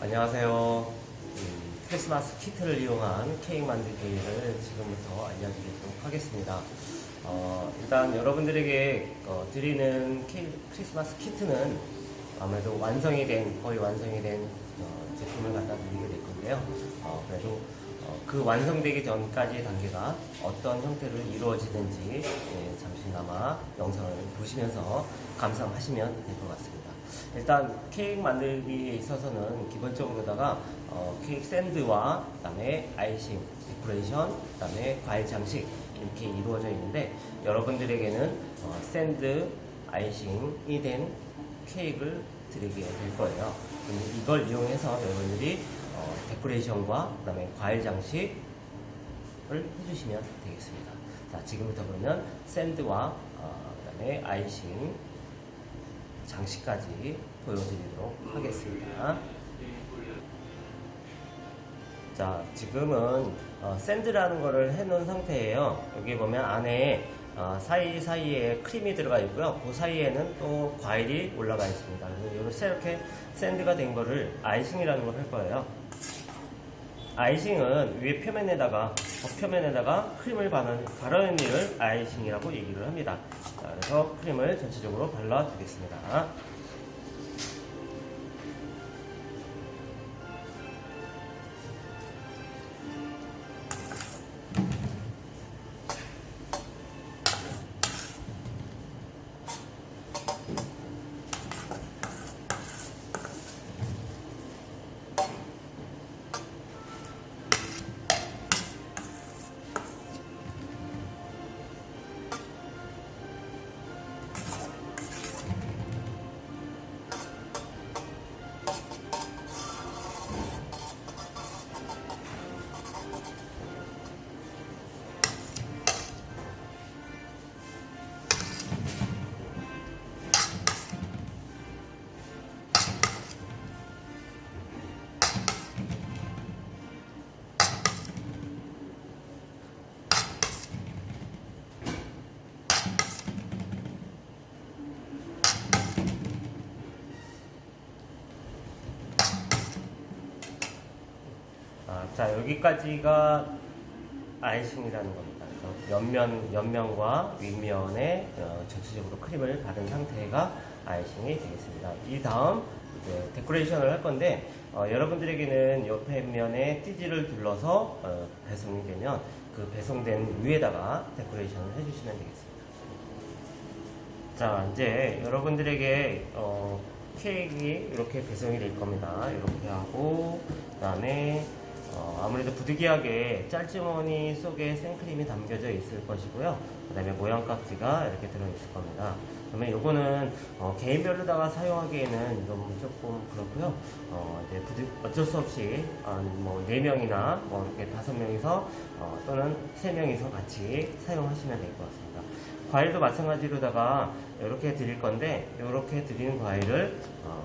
안녕하세요. 음, 크리스마스 키트를 이용한 케이크 만들기를 지금부터 알려드리도록 하겠습니다. 어, 일단 여러분들에게 어, 드리는 케이크, 크리스마스 키트는 아무래도 완성이 된, 거의 완성이 된 어, 제품을 갖다 드리게 될 건데요. 어, 그래도 어, 그 완성되기 전까지의 단계가 어떤 형태로 이루어지는지 예, 잠시나마 영상을 보시면서 감상하시면 될 것 같습니다. 일단 케이크 만들기에 있어서는 기본적으로다가 어, 케이크 샌드와 그다음에 아이싱, 데코레이션, 그다음에 과일 장식 이렇게 이루어져 있는데 여러분들에게는 어, 샌드, 아이싱이 된 케이크를 드리게 될 거예요. 이걸 이용해서 여러분들이 어, 데코레이션과 그다음에 과일 장식을 해주시면 되겠습니다. 자, 지금부터 그러면 샌드와 어, 그다음에 아이싱 장식까지 보여드리도록 하겠습니다. 자, 지금은 어, 샌드라는 거를 해놓은 상태예요. 여기 보면 안에 어, 사이사이에 크림이 들어가 있고요. 그 사이에는 또 과일이 올라가 있습니다. 그래서 이렇게 샌드가 된 거를 아이싱이라는 걸 할 거예요. 아이싱은 위에 표면에다가 겉표면에다가 크림을 바르는, 바르는 일을 아이싱이라고 얘기를 합니다. 자, 그래서 크림을 전체적으로 발라주겠습니다. 자 여기까지가 아이싱이라는 겁니다. 옆면 옆면과 윗면에 어, 전체적으로 크림을 바른 상태가 아이싱이 되겠습니다. 이 다음 이제 데코레이션을 할 건데 어, 여러분들에게는 옆에 면에 띠지를 둘러서 어, 배송이 되면 그 배송된 위에다가 데코레이션을 해주시면 되겠습니다. 자 이제 여러분들에게 어, 케이크 이렇게 배송이 될 겁니다. 이렇게 하고 그다음에 어, 아무래도 부득이하게 짤주머니 속에 생크림이 담겨져 있을 것이고요. 그 다음에 모양 깍지가 이렇게 들어있을 겁니다. 그러면 요거는 어, 개인별로다가 사용하기에는 좀 조금 그렇고요. 어, 이제 부득, 어쩔 수 없이 한뭐 4명이나 뭐 이렇게 5명이서 어, 또는 3명이서 같이 사용하시면 될 것 같습니다. 과일도 마찬가지로다가 이렇게 드릴 건데 이렇게 드리는 과일을 어,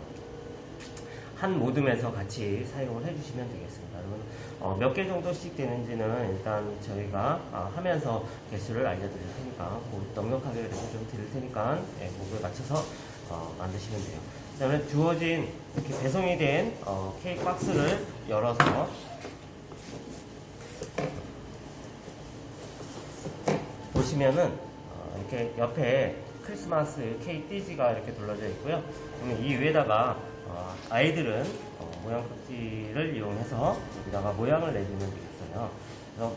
한 모듬에서 같이 사용을 해주시면 되겠습니다. 그러면 어, 몇 개 정도씩 되는지는 일단 저희가 아, 하면서 개수를 알려드릴 테니까 그 넉넉하게 좀 드릴 테니까 예, 목을 맞춰서 어, 만드시면 돼요. 그 다음에 주어진 이렇게 배송이 된 어, 케이크 박스를 열어서 보시면은 어, 이렇게 옆에 크리스마스 케이크 띠지가 이렇게 둘러져 있고요. 그러면 이 위에다가 어, 아이들은 어, 모양 깍지를 이용해서 여기다가 모양을 내주면 되겠어요. 그래서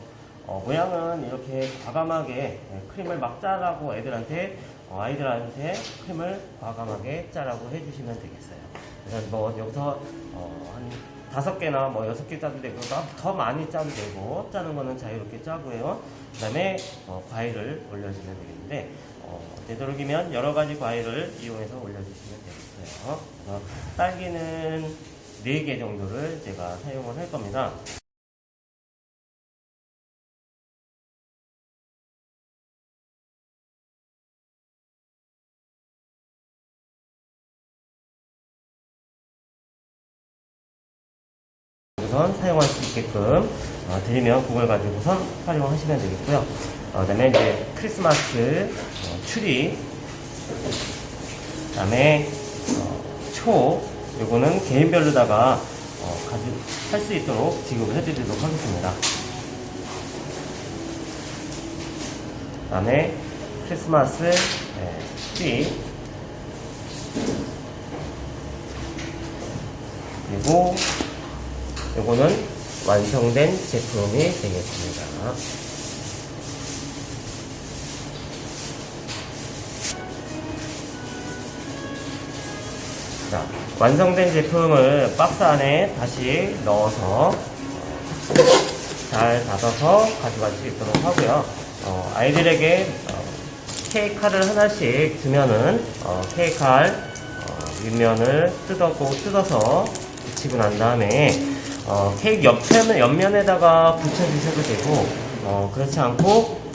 어, 모양은 이렇게 과감하게 예, 크림을 막 짜라고 애들한테 어, 아이들한테 크림을 과감하게 짜라고 해주시면 되겠어요. 그래서 뭐 여기서 어, 한 다섯 개나 뭐 여섯 개 짜도 되고 더- 더 많이 짜도 되고 짜는 거는 자유롭게 짜고요. 그다음에 어, 과일을 올려주면 되겠는데 어, 되도록이면 여러 가지 과일을 이용해서 올려주시면 되 그래서 딸기는 4개 정도를 제가 사용을 할 겁니다. 우선 사용할 수 있게끔 어, 드리면 그걸 가지고선 활용하시면 되겠고요. 어, 그다음에 이제 크리스마스 어, 추리, 그다음에 어, 초, 요거는 개인별로다가 어, 가질 수 있도록 지급을 해드리도록 하겠습니다. 그 다음에 크리스마스 네, 트리 그리고 요거는 완성된 제품이 되겠습니다. 자, 완성된 제품을 박스 안에 다시 넣어서 잘 닫아서 가져갈 수 있도록 하고요. 어, 아이들에게 어, 케이크 칼을 하나씩 주면은 어, 케이크 칼 어, 윗면을 뜯었고 뜯어서 붙이고 난 다음에 어, 케이크 옆면, 옆면에다가 붙여주셔도 되고 어, 그렇지 않고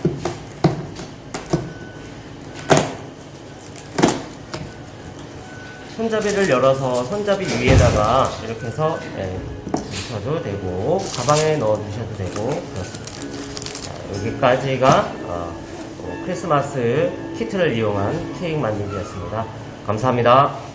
손잡이를 열어서 손잡이 위에다가 이렇게 해서 예, 붙여도 되고 가방에 넣어 두셔도 되고 그렇습니다. 자, 여기까지가 어, 어, 크리스마스 키트를 이용한 케이크 만들기였습니다. 감사합니다.